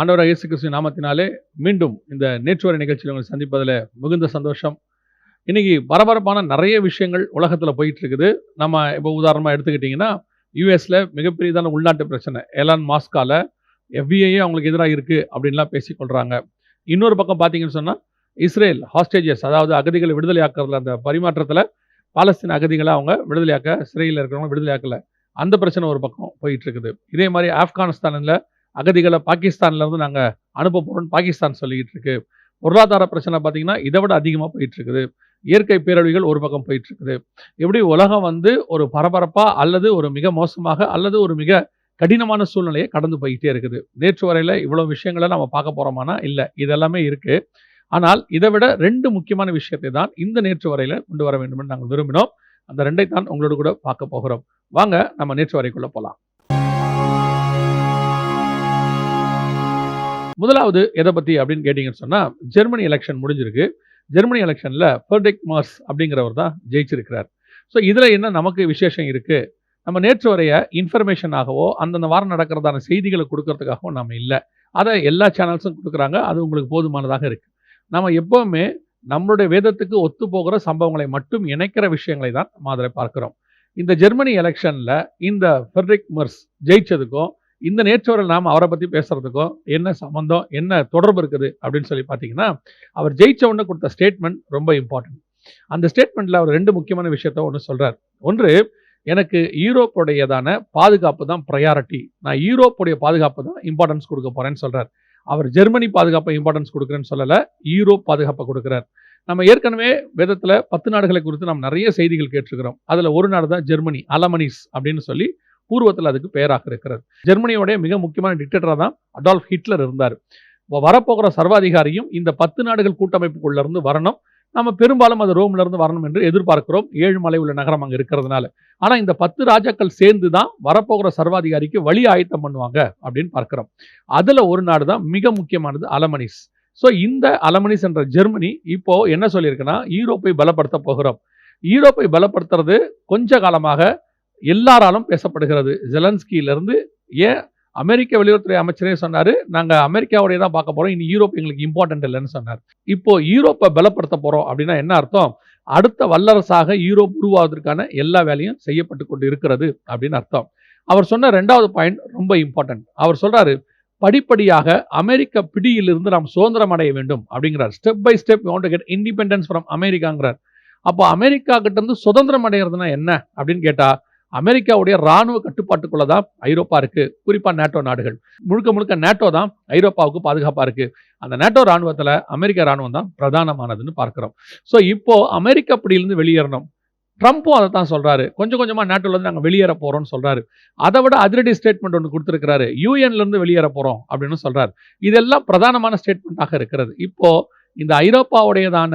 ஆண்டவராக இயேசு கிறிஸ்து நாமத்தினாலே மீண்டும் இந்த நேற்று வரை நிகழ்ச்சியில் உங்களை சந்திப்பதில் மிகுந்த சந்தோஷம். இன்றைக்கி பரபரப்பான நிறைய விஷயங்கள் உலகத்தில் போயிட்டுருக்குது நம்ம இப்போ உதாரணமாக எடுத்துக்கிட்டிங்கன்னா யூஎஸில் மிகப்பெரியதான உள்நாட்டு பிரச்சனை. எலான் மாஸ்கால எஃபிஐயே அவங்களுக்கு எதிராக இருக்குது அப்படின்லாம் பேசிக்கொள்கிறாங்க இன்னொரு பக்கம் பார்த்தீங்கன்னு சொன்னால் இஸ்ரேல் ஹாஸ்டேஜஸ் அதாவது அகதிகளை விடுதலையாக்குறதுல அந்த பரிமாற்றத்தில் பாலஸ்தீன் அகதிகளை அவங்க விடுதலையாக்க சிறையில் இருக்கிறவங்க விடுதலையாக்கல அந்த பிரச்சனை ஒரு பக்கம் போயிட்டு இருக்குது. இதே மாதிரி ஆப்கானிஸ்தானில் அகதிகளை பாகிஸ்தான்லேருந்து நாங்கள் அனுப்ப போகிறோம்னு பாகிஸ்தான் சொல்லிக்கிட்டு இருக்கு. பொருளாதார பிரச்சனை பார்த்தீங்கன்னா இதை விட அதிகமாக போயிட்டுருக்குது இயற்கை பேரழிவுகள் ஒரு பக்கம் போயிட்டுருக்குது எப்படி உலகம் வந்து ஒரு பரபரப்பாக அல்லது ஒரு மிக மோசமாக அல்லது ஒரு மிக கடினமான சூழ்நிலையை கடந்து போய்கிட்டே இருக்குது. நேற்று வரையில் இவ்வளோ விஷயங்களை நம்ம பார்க்க போகிறோமானா இல்லை. இதெல்லாமே இருக்குது ஆனால் இதை விட ரெண்டு முக்கியமான விஷயத்தை தான் இந்த நேற்று வரையில் கொண்டு வர வேண்டும் என்று நாங்கள் விரும்பினோம். அந்த ரெண்டை தான் உங்களோட கூட பார்க்க போகிறோம். வாங்க நம்ம நேற்று வரைக்குள்ளே போகலாம் முதலாவது எதை பற்றி அப்படின்னு கேட்டிங்கன்னு சொன்னால் ஜெர்மனி எலெக்ஷன் முடிஞ்சிருக்கு. ஜெர்மனி எலெக்ஷனில் ஃபெர்டெக் மார்ஸ் அப்படிங்கிறவர் தான் ஜெயிச்சிருக்கிறார். ஸோ இதில் என்ன நமக்கு விசேஷம் இருக்குது நம்ம நேற்று வரைய இன்ஃபர்மேஷனாகவோ அந்தந்த வாரம் நடக்கிறதான செய்திகளை கொடுக்கறதுக்காகவோ நம்ம இல்லை. அதை எல்லா சேனல்ஸும் கொடுக்குறாங்க. அது உங்களுக்கு போதுமானதாக இருக்குது நம்ம எப்போவுமே நம்மளுடைய வேதத்துக்கு ஒத்து போகிற சம்பவங்களை மட்டும் இணைக்கிற விஷயங்களை தான் நம்ம அதில் பார்க்குறோம். இந்த ஜெர்மனி எலெக்ஷனில் இந்த ஃபெர்ரிக் மர்ஸ் ஜெயிச்சதுக்கும் இந்த நேற்றவரில் நாம் அவரை பற்றி பேசுகிறதுக்கும் என்ன சம்மந்தம் என்ன தொடர்பு இருக்குது அப்படின்னு சொல்லி பார்த்தீங்கன்னா அவர் ஜெயிச்ச உடனே கொடுத்த ஸ்டேட்மெண்ட் ரொம்ப இம்பார்ட்டன்ட் அந்த ஸ்டேட்மெண்ட்டில் அவர் ரெண்டு முக்கியமான விஷயத்த ஒன்று சொல்கிறார் ஒன்று எனக்கு யூரோப்புடையதான பாதுகாப்பு தான் ப்ரையாரிட்டி நான் யூரோப்புடைய பாதுகாப்பு தான் இம்பார்ட்டன்ஸ் கொடுக்க போகிறேன்னு சொல்கிறார் அவர் ஜெர்மனி பாதுகாப்பை இம்பார்ட்டன்ஸ் கொடுக்குறேன்னு சொல்லலை யூரோப் பாதுகாப்பை கொடுக்குறார். நம்ம ஏற்கனவே வேதத்தில் பத்து நாடுகளை குறித்து நாம் நிறைய செய்திகள் கேட்டிருக்கிறோம். அதில் ஒரு நாடு தான் ஜெர்மனி அலமனிஸ் அப்படின்னு சொல்லி பூர்வத்தில் அதுக்கு பெயராக இருக்கிறது. ஜெர்மனியோடைய மிக முக்கியமான டிக்டேட்டராக தான் அடால்ஃப் ஹிட்லர் இருந்தார். வரப்போகிற சர்வாதிகாரியும் இந்த பத்து நாடுகள் கூட்டமைப்புக்குள்ளேருந்து வரணும். நம்ம பெரும்பாலும் அது ரோம்லேருந்து வரணும் என்று எதிர்பார்க்கிறோம். ஏழு மலை உள்ள நகரம் அங்கே இருக்கிறதுனால. ஆனால் இந்த பத்து ராஜாக்கள் சேர்ந்து தான் வரப்போகிற சர்வாதிகாரிக்கு வழி ஆயத்தம் பண்ணுவாங்க அப்படின்னு பார்க்கிறோம். அதில் ஒரு நாடு தான் மிக முக்கியமானது அலமனிஸ். ஸோ இந்த அலமனிஸ் என்ற ஜெர்மனி இப்போ என்ன சொல்லியிருக்குன்னா யூரோப்பை பலப்படுத்த போகிறோம். யூரோப்பை பலப்படுத்துறது கொஞ்ச காலமாக எல்லாராலும் பேசப்படுகிறது. ஜெலன்ஸ்கியிலிருந்து ஏன் அமெரிக்க வெளியுறவுத்துறை அமைச்சரே சொன்னார் நாங்கள் அமெரிக்காவுடைய தான் பார்க்க போகிறோம் இனி யூரோப் எங்களுக்கு இம்பார்ட்டன்ட் இல்லைன்னு சொன்னார். இப்போ யூரோப்பை பலப்படுத்த போகிறோம் அப்படின்னா என்ன அர்த்தம்? அடுத்த வல்லரசாக யூரோப் உருவாவதற்கான எல்லா வேலையும் செய்யப்பட்டு கொண்டு இருக்கிறது அப்படின்னு அர்த்தம். அவர் சொன்ன ரெண்டாவது பாயிண்ட் ரொம்ப இம்பார்ட்டன்ட் அவர் சொல்கிறாரு படிப்படியாக அமெரிக்க பிடியிலிருந்து நாம் சுதந்திரம் அடைய வேண்டும் அப்படிங்கிறார். Step by step want get independence from அமெரிக்காங்கிறார் அப்போ அமெரிக்கா கிட்ட இருந்து சுதந்திரம் அடைகிறதுனா என்ன அப்படின்னு கேட்டால் அமெரிக்காவுடைய ராணுவ கட்டுப்பாட்டுக்குள்ள தான் ஐரோப்பா இருக்கு. குறிப்பா நேட்டோ நாடுகள். முழுக்க முழுக்க நேட்டோ தான் ஐரோப்பாவுக்கு பாதுகாப்பா இருக்கு. அந்த நேட்டோ ராணுவத்துல அமெரிக்க ராணுவம் தான் பிரதானமானதுன்னு பார்க்கிறோம். ஸோ இப்போ அமெரிக்க பிடியிலிருந்து வெளியேறணும். ட்ரம்ப்பும் அதை தான் சொல்கிறாரு கொஞ்சம் கொஞ்சமாக நாட்டிலேருந்து நாங்கள் வெளியேற போகிறோம்னு சொல்கிறாரு அதை விட அதிரடி ஸ்டேட்மெண்ட் ஒன்று கொடுத்துருக்கிறாரு. யூஎன்லேருந்து வெளியேற போகிறோம் அப்படின்னு சொல்கிறார் இதெல்லாம் பிரதானமான ஸ்டேட்மெண்ட்டாக இருக்கிறது. இப்போது இந்த ஐரோப்பாவுடையதான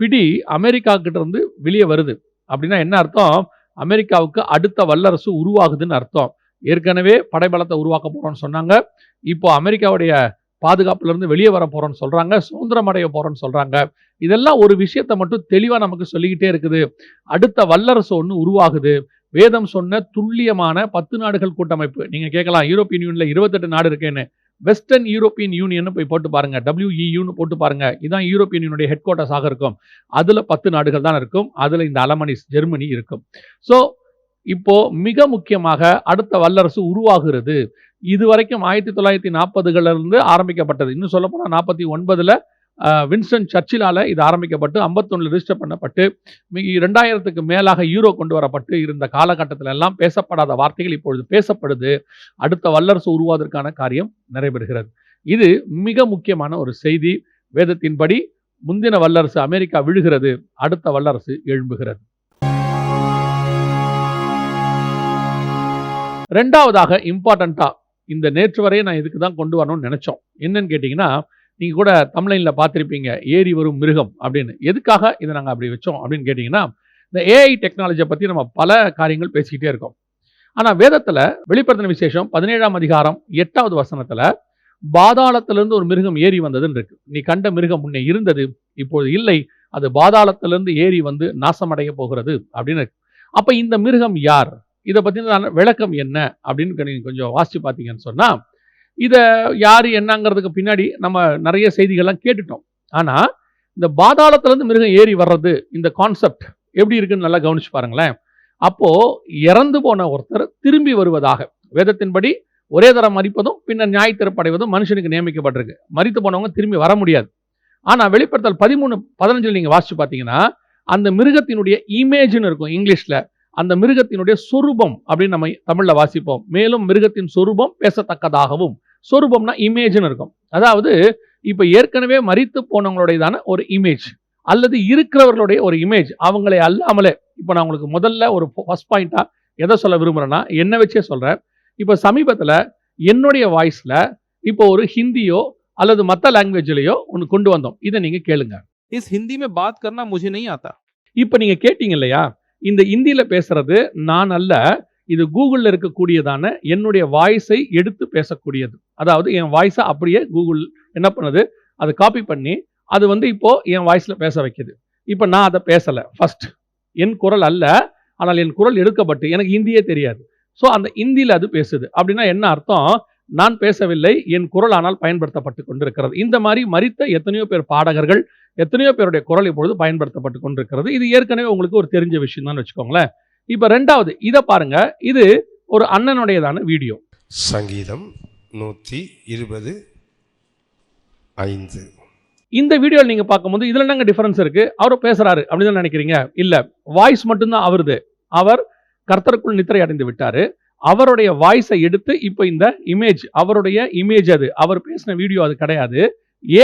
பிடி அமெரிக்கா கிட்ட இருந்து வெளியே வருது. அப்படின்னா என்ன அர்த்தம்? அமெரிக்காவுக்கு அடுத்த வல்லரசு உருவாகுதுன்னு அர்த்தம். ஏற்கனவே படைபலத்தை உருவாக்க போகிறோன்னு சொன்னாங்க. இப்போ அமெரிக்காவுடைய பாதுகாப்புலேருந்து வெளியே வர போகிறோன்னு சொல்கிறாங்க சுதந்திரம் அடைய போகிறோன்னு சொல்கிறாங்க இதெல்லாம் ஒரு விஷயத்த மட்டும் தெளிவாக நமக்கு சொல்லிக்கிட்டே இருக்குது. அடுத்த வல்லரசு ஒன்று உருவாகுது. வேதம் சொன்ன துல்லியமான பத்து நாடுகள் கூட்டமைப்பு. நீங்கள் கேட்கலாம் யூரோப்பியன் யூனியனில் இருபத்தெட்டு நாடு இருக்கேன்னு. வெஸ்டர்ன் யூரோப்பியன் யூனியன் போய் போட்டு பாருங்க. டபிள்யூஇயூன்னு போட்டு பாருங்க. இதான் யூரோப்பியன் யூனியனுடைய ஹெட் குவார்ட்டர்ஸாக இருக்கும். அதில் பத்து நாடுகள் தான் இருக்கும். அதில் இந்த அலமனிஸ் ஜெர்மனி இருக்கும். ஸோ இப்போ மிக முக்கியமாக அடுத்த வல்லரசு உருவாகிறது. இது வரைக்கும் ஆயிரத்தி தொள்ளாயிரத்தி நாற்பதுகளிலிருந்து ஆரம்பிக்கப்பட்டது. இன்னும் சொல்லப்போனால் நாற்பத்தி ஒன்பதில் வின்ஸ்டன் சர்ச்சிலால் இது ஆரம்பிக்கப்பட்டு ஐம்பத்தொன்னில் ரிஜிஸ்டர் பண்ணப்பட்டு மிக ரெண்டாயிரத்துக்கு மேலாக யூரோ கொண்டு வரப்பட்டு இருந்த காலகட்டத்தில் எல்லாம் பேசப்படாத வார்த்தைகள் இப்பொழுது பேசப்படுது. அடுத்த வல்லரசு உருவாவதற்கான காரியம் நடைபெறுகிறது. இது மிக முக்கியமான ஒரு செய்தி. வேதத்தின்படி முந்தின வல்லரசு அமெரிக்கா விழுகிறது அடுத்த வல்லரசு எழும்புகிறது. ரெண்டாவதாக இம்பார்ட்டண்ட்டாக இந்த நேற்று வரையும் நான் இதுக்கு தான் கொண்டு வரணும்னு நினச்சோம். என்னன்னு கேட்டிங்கன்னா நீங்கள் கூட தமிழ்லைனில் பார்த்துருப்பீங்க ஏறி வரும் மிருகம் அப்படின்னு. எதுக்காக இதை நாங்கள் அப்படி வச்சோம் அப்படின்னு கேட்டிங்கன்னா இந்த ஏஐ டெக்னாலஜியை பற்றி நம்ம பல காரியங்கள் பேசிக்கிட்டே இருக்கோம். ஆனால் வேதத்தில் வெளிப்படுத்தின விசேஷம் பதினேழாம் அதிகாரம் எட்டாவது வசனத்தில் பாதாளத்திலிருந்து ஒரு மிருகம் ஏறி வந்ததுன்னு இருக்கு. நீ கண்ட மிருகம் முன்னே இருந்தது இப்போது இல்லை. அது பாதாளத்திலிருந்து ஏறி வந்து நாசமடைய போகிறது அப்படின்னு இருக்கு. அப்போ இந்த மிருகம் யார்? இதை பற்றின விளக்கம் என்ன அப்படின்னு நீங்கள் கொஞ்சம் வாசிச்சு பார்த்தீங்கன்னு சொன்னால் இதை யார் என்னங்கிறதுக்கு பின்னாடி நம்ம நிறைய செய்திகள்லாம் கேட்டுட்டோம். ஆனால் இந்த பாதாளத்துலேருந்து மிருகம் ஏறி வர்றது இந்த கான்செப்ட் எப்படி இருக்குன்னு நல்லா கவனிச்சு பாருங்களேன். அப்போது இறந்து போன ஒருத்தர் திரும்பி வருவதாக. வேதத்தின்படி ஒரே தரம் மறிப்பதும் பின்னர் நியாயத்திறப்படைவதும் மனுஷனுக்கு நியமிக்கப்பட்டிருக்கு. மறித்து போனவங்க திரும்பி வர முடியாது. ஆனால் வெளிப்படுத்தல் பதிமூணு பதினஞ்சில் நீங்கள் வாசிச்சு பார்த்தீங்கன்னா அந்த மிருகத்தினுடைய இமேஜ்னு இருக்கும் இங்கிலீஷில். அந்த மிருகத்தினுடைய சொரூபம் அப்படின்னு நம்ம தமிழில் வாசிப்போம். மேலும் மிருகத்தின் சொரூபம் பேசத்தக்கதாகவும் சொரூபம்னா இமேஜ்னு இருக்கும். அதாவது இப்போ ஏற்கனவே மறித்து போனவங்களுடையதான ஒரு இமேஜ் அல்லது இருக்கிறவர்களுடைய ஒரு இமேஜ் அவங்களை அல்லாமலே இப்போ நான் உங்களுக்கு முதல்ல ஒரு ஃபஸ்ட் பாயிண்ட்டாக எதை சொல்ல விரும்புகிறேன்னா என்னை வச்சே சொல்கிறேன் இப்போ சமீபத்தில் என்னுடைய வாய்ஸில் இப்போ ஒரு ஹிந்தியோ அல்லது மற்ற லாங்குவேஜ்லையோ ஒன்று கொண்டு வந்தோம். இதை நீங்கள் கேளுங்க. இஸ் ஹிந்தி பாத் கர்னா முஜே ஆத்தா இப்போ நீங்கள் கேட்டீங்க இல்லையா? இந்த இந்தியில் பேசுறது நான் அல்ல இது கூகுளில் இருக்கக்கூடியதான என்னுடைய வாய்ஸை எடுத்து பேசக்கூடியது. அதாவது என் வாய்ஸை அப்படியே கூகுள் என்ன பண்ணுது? அதை காப்பி பண்ணி அது வந்து இப்போ என் வாய்ஸில் பேச வைக்கிது. இப்போ நான் அதை பேசலை. ஃபஸ்ட் என் குரல் அல்ல. ஆனால் என் குரல் எடுக்கப்பட்டு எனக்கு ஹிந்தியே தெரியாது. ஸோ அந்த ஹிந்தியில் அது பேசுது. அப்படின்னா என்ன அர்த்தம்? நான் பேசவில்லை என் குரல் ஆனால் பயன்படுத்தப்பட்டு கொண்டிருக்கிறது. இந்த மாதிரி மறித்த எத்தனையோ பேர் பாடகர்கள் எத்தனையோ பேருடைய குரல் இப்பொழுது பயன்படுத்தப்பட்டு கொண்டிருக்கிறது. இது ஏற்கனவே உங்களுக்கு ஒரு தெரிஞ்ச விஷயம் தான் வச்சுக்கோங்களேன். இப்போ ரெண்டாவது இதை பாருங்க. இது ஒரு அண்ணனுடையதான வீடியோ. சங்கீதம் நூற்றி இருபது ஐந்து. இந்த வீடியோவில் நீங்க பார்க்கும்போது இதுல என்னங்க டிஃபரன்ஸ் இருக்கு? அவர் பேசுறாரு அப்படின்னு நினைக்கிறீங்க? இல்ல வாய்ஸ் மட்டும்தான் அவருது. அவர் கர்த்தருக்குள் நித்திரை அடைந்து விட்டாரு. அவருடைய வாய்ஸை எடுத்து இப்போ இந்த இமேஜ் அவருடைய இமேஜ் அது. அவர் பேசின வீடியோ அது கிடையாது.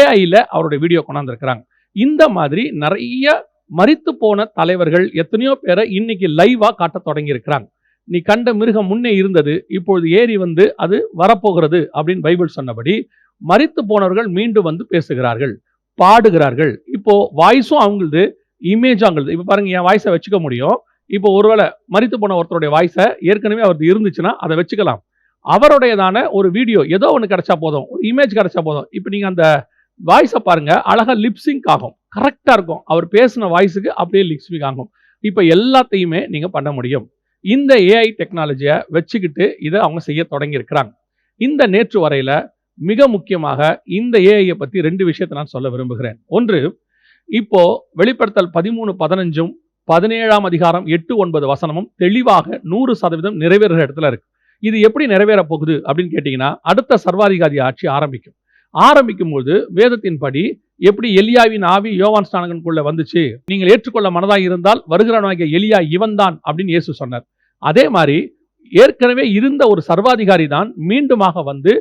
ஏஐல அவருடைய வீடியோ கொண்டாந்துருக்கிறாங்க. இந்த மாதிரி நிறைய மறித்து போன தலைவர்கள் எத்தனையோ பேரை இன்னைக்கு லைவா காட்ட தொடங்கியிருக்கிறாங்க. நீ கண்ட மிருகம் முன்னே இருந்தது இப்பொழுது ஏறி வந்து அது வரப்போகிறது அப்படின்னு பைபிள் சொன்னபடி மறித்து போனவர்கள் மீண்டும் வந்து பேசுகிறார்கள் பாடுகிறார்கள். இப்போ வாய்ஸும் அவங்களுது இமேஜ் அவங்களுது. இப்போ பாருங்க என் வாய்ஸை வச்சுக்க முடியும். இப்போ ஒருவேளை மறித்து போன ஒருத்தருடைய வாய்ஸை ஏற்கனவே அவருக்கு இருந்துச்சுன்னா அதை வச்சுக்கலாம். அவருடையதான ஒரு வீடியோ ஏதோ ஒன்று கிடைச்சா போதும். ஒரு இமேஜ் கிடைச்சா போதும். இப்போ நீங்கள் அந்த வாய்ஸை பாருங்க அழகாக லிப்ஸிங்க் ஆகும். கரெக்டாக இருக்கும். அவர் பேசின வாய்ஸுக்கு அப்படியே லிப்ஸிங் ஆகும். இப்போ எல்லாத்தையுமே நீங்கள் பண்ண முடியும். இந்த ஏஐ டெக்னாலஜியை வச்சுக்கிட்டு இதை அவங்க செய்ய தொடங்கியிருக்கிறாங்க. இந்த நேற்று வரையில் மிக முக்கியமாக இந்த ஏஐயை பற்றி ரெண்டு விஷயத்தை நான் சொல்ல விரும்புகிறேன். ஒன்று இப்போ வெளிப்படுத்தல் பதிமூணு பதினஞ்சும் பதினேழாம் அதிகாரம் எட்டு ஒன்பது வசனமும் தெளிவாக நூறு சதவீதம் நிறைவேறுகிற இடத்துல இருக்கு. இது எப்படி நிறைவேற போகுது அப்படின்னு கேட்டிங்கன்னா அடுத்த சர்வாதிகாரி ஆட்சி ஆரம்பிக்கும். ஆரம்பிக்கும் போது வேதத்தின்படி எப்படி எலியாவின் ஆவி யோவான் ஸ்தானகனுக்குள்ள வந்துச்சு? நீங்கள் ஏற்றுக்கொள்ள மனதாக இருந்தால் வருகிறவனாகிய எலியா இவன்தான் அப்படின்னு இயேசு சொன்னார். அதே மாதிரி ஏற்கனவே இருந்த ஒரு சர்வாதிகாரி தான் மீண்டுமாக வந்து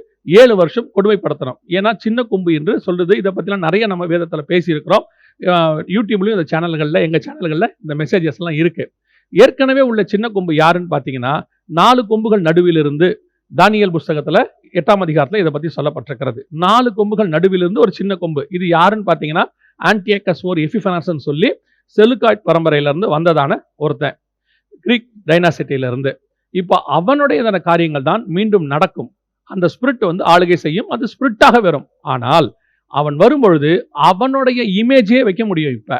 ஏழு வருஷம் கொடுமைப்படுத்தணும் ஏன்னா சின்ன கொம்பு என்று சொல்றது இதை பற்றிலாம் நிறைய நம்ம வேதத்தில் பேசியிருக்கிறோம். யூடியூப்லேயும் யூடியூப்லையும் இந்த சேனல்களில் எங்கள் சேனல்களில் இந்த மெசேஜஸ்லாம் இருக்கு. ஏற்கனவே உள்ள சின்ன கொம்பு யாருன்னு பார்த்தீங்கன்னா நாலு கொம்புகள் நடுவிலிருந்து தானியல் புஸ்தகத்தில் எட்டாம் அதிகாரத்தில் இதை பற்றி சொல்லப்பட்டிருக்கிறது. நாலு கொம்புகள் நடுவிலிருந்து ஒரு சின்ன கொம்பு. இது யாருன்னு பார்த்தீங்கன்னா ஆன்டியக்கஸ் ஓர் எஃபிஃபனர்ஸ்ன்னு சொல்லி செலுக்காய்ட் பரம்பரையிலிருந்து வந்ததான ஒருத்தன். கிரீக் டைனாசிட்டியிலிருந்து இப்போ அவனுடையதான காரியங்கள் தான் மீண்டும் நடக்கும். அந்த ஸ்பிரிட் வந்து ஆளுகை செய்யும். அது ஸ்பிரிட்டாக வரும். ஆனால் அவன் வரும்பொழுது அவனுடைய இமேஜே வைக்க முடியும் இப்போ.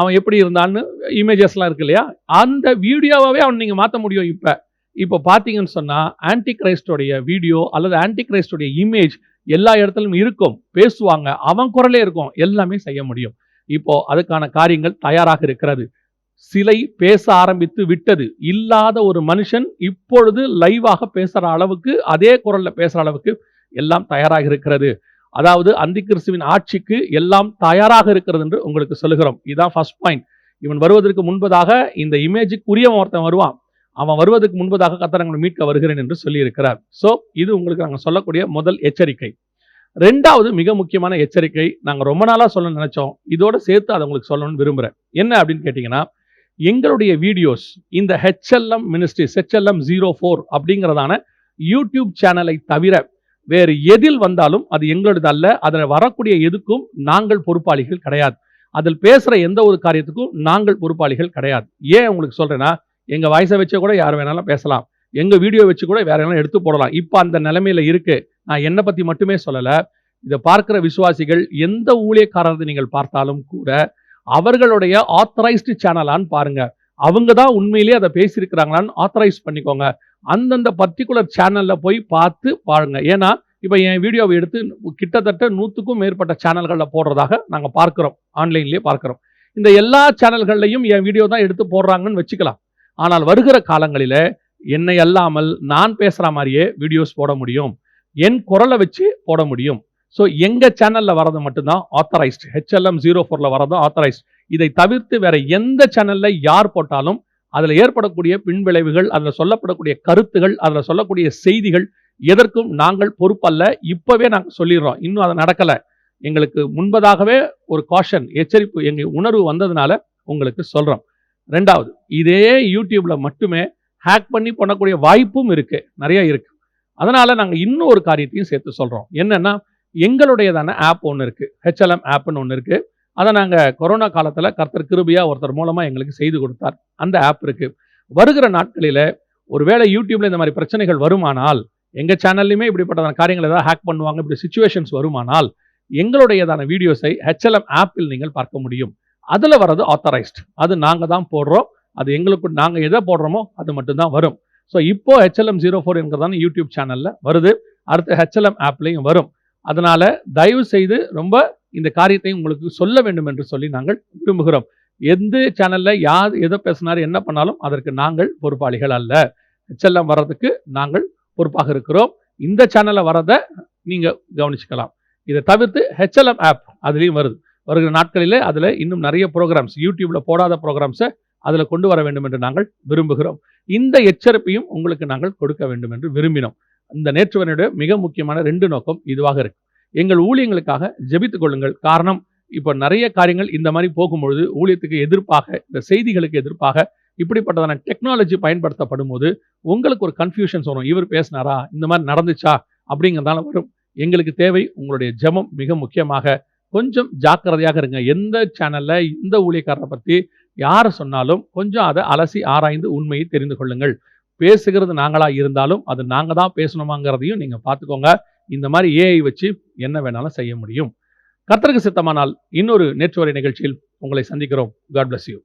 அவன் எப்படி இருந்தான்னு இமேஜஸ்லாம் இருக்கு இல்லையா? அந்த வீடியோவாகவே அவன் நீங்கள் மாற்ற முடியும் இப்போ. இப்போ பார்த்தீங்கன்னு சொன்னால் ஆன்டி கிரைஸ்டோடைய வீடியோ அல்லது ஆன்டி கிரைஸ்டோடைய இமேஜ் எல்லா இடத்துலையும் இருக்கும். பேசுவாங்க. அவன் குரலே இருக்கும். எல்லாமே செய்ய முடியும். இப்போ அதுக்கான காரியங்கள் தயாராக இருக்கிறது. சிலை பேச ஆரம்பித்து விட்டது. இல்லாத ஒரு மனுஷன் இப்பொழுது லைவாக பேசுகிற அளவுக்கு அதே குரலில் பேசுகிற அளவுக்கு எல்லாம் தயாராக இருக்கிறது. அதாவது அந்தி கிறிஸ்துவின் ஆட்சிக்கு எல்லாம் தயாராக இருக்கிறது என்று உங்களுக்கு சொல்லுகிறோம். இதுதான் ஃபர்ஸ்ட் பாயிண்ட் இவன் வருவதற்கு முன்பதாக இந்த இமேஜுக்குரியவன் ஒருத்தன் வருவான். அவன் வருவதற்கு முன்பதாக கத்தரங்களை மீட்க வருகிறேன் என்று சொல்லியிருக்கிறார். ஸோ இது உங்களுக்கு நாங்கள் சொல்லக்கூடிய முதல் எச்சரிக்கை. ரெண்டாவது மிக முக்கியமான எச்சரிக்கை நாங்கள் ரொம்ப நாளாக சொல்ல நினச்சோம். இதோட சேர்த்து அதை உங்களுக்கு சொல்லணும்னு விரும்புகிறேன் என்ன அப்படின்னு கேட்டிங்கன்னா எங்களுடைய வீடியோஸ் இந்த HLM ministries HLM zero four அப்படிங்கிறதான YouTube சேனலை தவிர வேறு எதில் வந்தாலும் அது எங்களோடது அல்ல. அதில் வரக்கூடிய எதுக்கும் நாங்கள் பொறுப்பாளிகள் கிடையாது. அதில் பேசுகிற எந்த ஒரு காரியத்துக்கும் நாங்கள் பொறுப்பாளிகள் கிடையாது. ஏன் உங்களுக்கு சொல்கிறேன்னா எங்கள் வாய்ஸை வச்சு கூட யார் வேணாலும் பேசலாம். எங்கள் வீடியோ வச்சு கூட வேற வேணாலும் எடுத்து போடலாம். இப்போ அந்த நிலைமையில் இருக்குது நான் என்னை பற்றி மட்டுமே சொல்லலை. இதை பார்க்குற விசுவாசிகள் எந்த ஊழியக்காரரை நீங்கள் பார்த்தாலும் கூட அவர்களுடைய ஆத்தரைஸ்டு சேனலான்னு பாருங்கள் அவங்க தான் உண்மையிலேயே அதை பேசியிருக்கிறாங்களான்னு ஆத்தரைஸ் பண்ணிக்கோங்க. அந்தந்த பர்டிகுலர் சேனலில் போய் பார்த்து பாருங்க. ஏன்னா இப்போ என் வீடியோவை எடுத்து கிட்டத்தட்ட நூற்றுக்கும் மேற்பட்ட சேனல்களில் போடுறதாக நாங்கள் பார்க்குறோம். ஆன்லைன்லேயே பார்க்குறோம். இந்த எல்லா சேனல்கள்லையும் என் வீடியோ தான் எடுத்து போடுறாங்கன்னு வச்சுக்கலாம். ஆனால் வருகிற காலங்களில் என்னை அல்லாமல் நான் பேசுகிற மாதிரியே வீடியோஸ் போட முடியும். என் குரலை வச்சு போட முடியும். ஸோ எங்கள் சேனலில் வரது மட்டும்தான் ஆத்தரைஸ்ட் ஹெச்எல்எம் ஜீரோ ஃபோரில் வரது ஆத்தரைஸ்ட் இதை தவிர்த்து வேற எந்த சேனலில் யார் போட்டாலும் அதில் ஏற்படக்கூடிய பின்விளைவுகள் அதில் சொல்லப்படக்கூடிய கருத்துகள் அதில் சொல்லக்கூடிய செய்திகள் எதற்கும் நாங்கள் பொறுப்பல்ல. இப்போவே நாங்கள் சொல்லிடுறோம். இன்னும் அது நடக்கலை. எங்களுக்கு முன்பதாகவே ஒரு காஷன் எச்சரிப்பு எங்கள் உணர்வு வந்ததுனால உங்களுக்கு சொல்கிறோம் ரெண்டாவது இதே யூடியூப்பில் மட்டுமே ஹேக் பண்ணி பண்ணக்கூடிய வாய்ப்பும் இருக்குது நிறைய இருக்குது அதனால் நாங்கள் இன்னும் ஒரு காரியத்தையும் சேர்த்து சொல்கிறோம் என்னென்னா எங்களுடையதான ஆப் ஒன்று இருக்குது ஹெச்எல்எம் ஆப்னு ஒன்று இருக்குது அதை நாங்கள் கொரோனா காலத்தில் கர்த்தர் கிருபியாக ஒருத்தர் மூலமாக எங்களுக்கு செய்து கொடுத்தார். அந்த ஆப் இருக்குது வருகிற நாட்களில் ஒருவேளை யூடியூப்பில் இந்த மாதிரி பிரச்சனைகள் வருமானால் எங்கள் சேனல்லையுமே இப்படிப்பட்டதான காரியங்கள் ஏதாவது ஹேக் பண்ணுவாங்க இப்படி சுச்சுவேஷன்ஸ் வருமானால் எங்களுடையதான வீடியோஸை ஹெச்எல்எம் ஆப்பில் நீங்கள் பார்க்க முடியும். அதில் வர்றது ஆத்தரைஸ்ட் அது நாங்கள் தான் போடுறோம். அது எங்களுக்கு நாங்கள் எதை போடுறோமோ அது மட்டும்தான் வரும். ஸோ இப்போ ஹெச்எல்எம் ஜீரோ ஃபோர் என்கிறதான யூடியூப் சேனலில் வருது. அடுத்து ஹெச்எல்எம் ஆப்லேயும் வரும். அதனால் தயவு செய்து ரொம்ப இந்த காரியத்தை உங்களுக்கு சொல்ல வேண்டும் என்று சொல்லி நாங்கள் விரும்புகிறோம். எந்த சேனலில் யார் எதை பேசினார் என்ன பண்ணாலும் அதற்கு நாங்கள் பொறுப்பாளிகள் அல்ல. ஹெச்எல்எம் வர்றதுக்கு நாங்கள் பொறுப்பாக இருக்கிறோம். இந்த சேனலில் வரதை நீங்கள் கவனிச்சுக்கலாம். இதை தவிர்த்து ஹெச்எல்எம் ஆப் அதுலேயும் வருது. வருகிற நாட்களில் அதில் இன்னும் நிறைய ப்ரோக்ராம்ஸ் யூடியூப்பில் போடாத ப்ரோக்ராம்ஸை அதில் கொண்டு வர வேண்டும் என்று நாங்கள் விரும்புகிறோம். இந்த எச்சரிப்பையும் உங்களுக்கு நாங்கள் கொடுக்க வேண்டும் என்று விரும்பினோம். இந்த நேற்றுவனுடைய மிக முக்கியமான ரெண்டு நோக்கம் இதுவாக இருக்கு. எங்கள் ஊழியங்களுக்காக ஜெபித்துக் கொள்ளுங்கள். காரணம் இப்போ நிறைய காரியங்கள் இந்த மாதிரி போகும்பொழுது ஊழியத்துக்கு எதிர்ப்பாக இந்த செய்திகளுக்கு எதிர்ப்பாக இப்படிப்பட்டதான டெக்னாலஜி பயன்படுத்தப்படும் போது உங்களுக்கு ஒரு கன்ஃபியூஷன்ஸ் வரும். இவர் பேசினாரா? இந்த மாதிரி நடந்துச்சா? அப்படிங்கிறதால வரும். எங்களுக்கு தேவை உங்களுடைய ஜெபம் மிக முக்கியமாக கொஞ்சம் ஜாக்கிரதையாக இருங்க. எந்த சேனலில் இந்த ஊழியக்காரரை பற்றி யார் சொன்னாலும் கொஞ்சம் அதை அலசி ஆராய்ந்து உண்மையை தெரிந்து கொள்ளுங்கள். பேசுகிறது நாங்களாக இருந்தாலும் அது நாங்கள் தான் பேசணுமாங்கிறதையும் நீங்கள் பார்த்துக்கோங்க. இந்த மாதிரி ஏஐ வச்சு என்ன வேணாலும் செய்ய முடியும். கர்த்தருக்கு சித்தமானால் இன்னொரு நேற்றுவரை நிகழ்ச்சியில் உங்களை சந்திக்கிறோம். God bless you